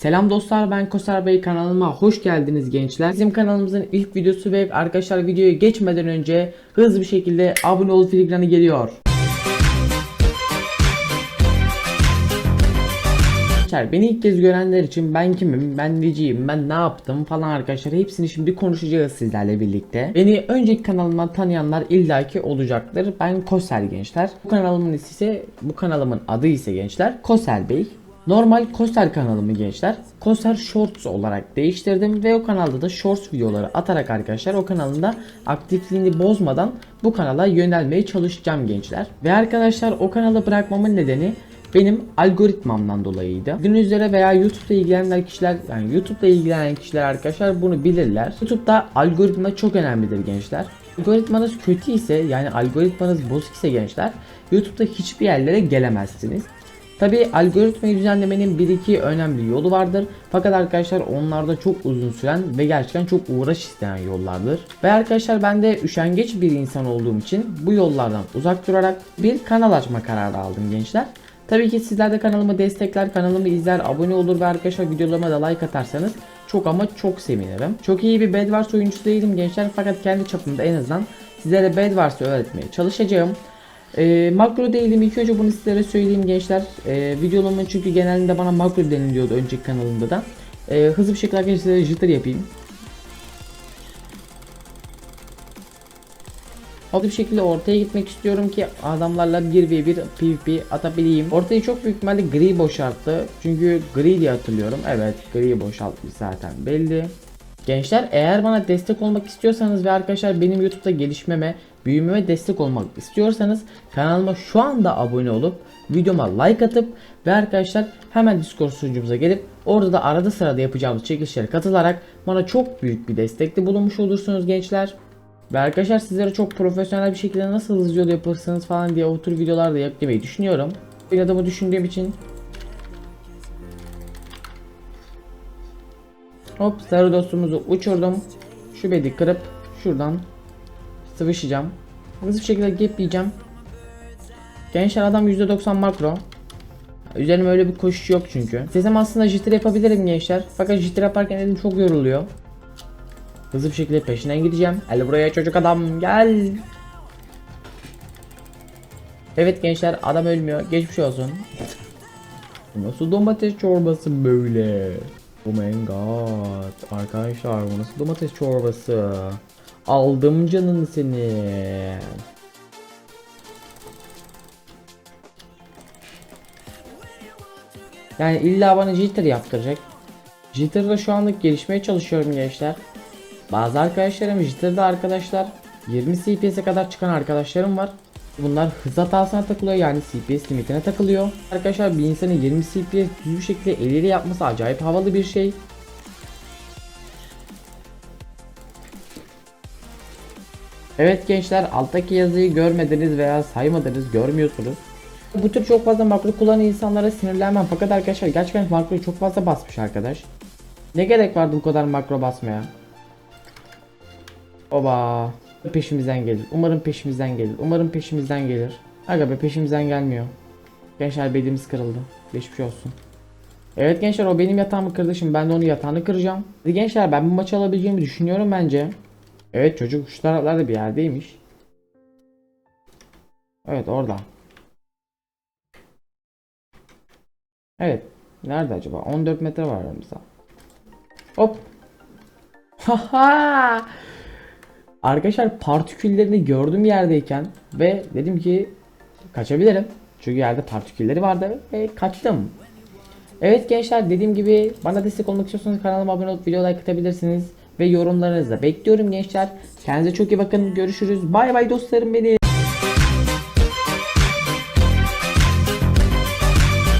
Selam dostlar ben Kosar Bey kanalıma hoş geldiniz gençler. Bizim kanalımızın ilk videosu ve arkadaşlar videoya geçmeden önce hızlı bir şekilde abone ol filigranı geliyor. Beni ilk kez görenler için ben kimim, ben neciyim, ben ne yaptım falan arkadaşlar hepsini şimdi konuşacağız sizlerle birlikte. Beni önceki kanalımdan tanıyanlar illaki olacaktır. Ben Kosel gençler. Bu kanalımın ise, bu kanalımın adı ise gençler Kosel Bey. Normal Kosel kanalımı gençler Kosel Shorts olarak değiştirdim ve o kanalda da Shorts videoları atarak arkadaşlar o kanalında aktifliğini bozmadan bu kanala yönelmeye çalışacağım gençler. Ve arkadaşlar o kanalı bırakmamın nedeni benim algoritmamdan dolayıydı. Üzere veya YouTube'da ilgilenen kişiler yani YouTube'da ilgilenen kişiler arkadaşlar bunu bilirler. YouTube'da algoritma çok önemlidir gençler. Algoritmanız kötü ise yani algoritmanız bozuk ise gençler YouTube'da hiçbir yerlere gelemezsiniz. Tabi algoritmayı düzenlemenin bir iki önemli yolu vardır. Fakat arkadaşlar onlar da çok uzun süren ve gerçekten çok uğraş isteyen yollardır. Ve arkadaşlar ben de üşengeç bir insan olduğum için bu yollardan uzak durarak bir kanal açma kararı aldım gençler. Tabii ki sizler de kanalımı destekler, kanalımı izler, abone olur ve arkadaşlar videolarıma da like atarsanız çok ama çok sevinirim. Çok iyi bir Bedwars oyuncusu değilim gençler fakat kendi çapımda en azından sizlere Bedwars'ı öğretmeye çalışacağım. Ee, makro değilim ilk önce bunu sizlere söyleyeyim gençler. Ee, videolarımın çünkü genelinde bana makro deniliyordu önceki kanalımda da. Ee, hızlı bir şekilde arkadaşlar jitter yapayım. Hızlı bir şekilde ortaya gitmek istiyorum ki adamlarla 1v1 PvP atabileyim. Ortayı çok büyük ihtimalle gri boşalttı. Çünkü gri diye hatırlıyorum. Evet gri boşaltmış zaten belli. Gençler eğer bana destek olmak istiyorsanız ve arkadaşlar benim YouTube'da gelişmeme, büyümeme destek olmak istiyorsanız kanalıma şu anda abone olup videoma like atıp ve arkadaşlar hemen Discord sunucumuza gelip orada da arada sırada yapacağımız çekilişlere katılarak bana çok büyük bir destekte bulunmuş olursunuz gençler. Ve arkadaşlar sizlere çok profesyonel bir şekilde nasıl hızlı yol yaparsınız falan diye o tür videolar da yapmayı düşünüyorum. Bir adamı düşündüğüm için Hop sarı dostumuzu uçurdum. Şu bedi kırıp şuradan sıvışacağım. Hızlı bir şekilde gap yiyeceğim. Gençler adam %90 makro. Üzerime öyle bir koşuş yok çünkü. Sesem aslında jitter yapabilirim gençler. Fakat jitter yaparken elim çok yoruluyor. Hızlı bir şekilde peşinden gideceğim. Gel buraya çocuk adam gel. Evet gençler adam ölmüyor. Geçmiş olsun. Nasıl domates çorbası böyle? Oh my god. Arkadaşlar bu nasıl domates çorbası? Aldım canını seni. Yani illa bana jitter yaptıracak. Jitter'da şu anlık gelişmeye çalışıyorum gençler. Bazı arkadaşlarım Jitter'da arkadaşlar 20 CPS'e kadar çıkan arkadaşlarım var. Bunlar hız hatasına takılıyor yani CPS limitine takılıyor. Arkadaşlar bir insanın 20 CPS düz bir şekilde eliyle yapması acayip havalı bir şey. Evet gençler alttaki yazıyı görmediniz veya saymadınız görmüyorsunuz. Bu tür çok fazla makro kullanan insanlara sinirlenmem fakat arkadaşlar gerçekten makroyu çok fazla basmış arkadaş. Ne gerek vardı bu kadar makro basmaya? Oba. Peşimizden gelir. Umarım peşimizden gelir. Umarım peşimizden gelir. Aga be peşimizden gelmiyor. Gençler belimiz kırıldı. Geçmiş olsun. Evet gençler o benim yatağımı kırdı şimdi ben de onun yatağını kıracağım. Hadi gençler ben bu maçı alabileceğimi düşünüyorum bence. Evet çocuk şu taraflarda bir yerdeymiş. Evet orada. Evet. Nerede acaba? 14 metre var aramızda. Hop. Haha. Arkadaşlar partiküllerini gördüğüm yerdeyken ve dedim ki kaçabilirim. Çünkü yerde partikülleri vardı ve kaçtım. Evet gençler dediğim gibi bana destek olmak istiyorsanız kanalıma abone olup video like atabilirsiniz. Ve yorumlarınızı da bekliyorum gençler. Kendinize çok iyi bakın. Görüşürüz. Bay bay dostlarım benim.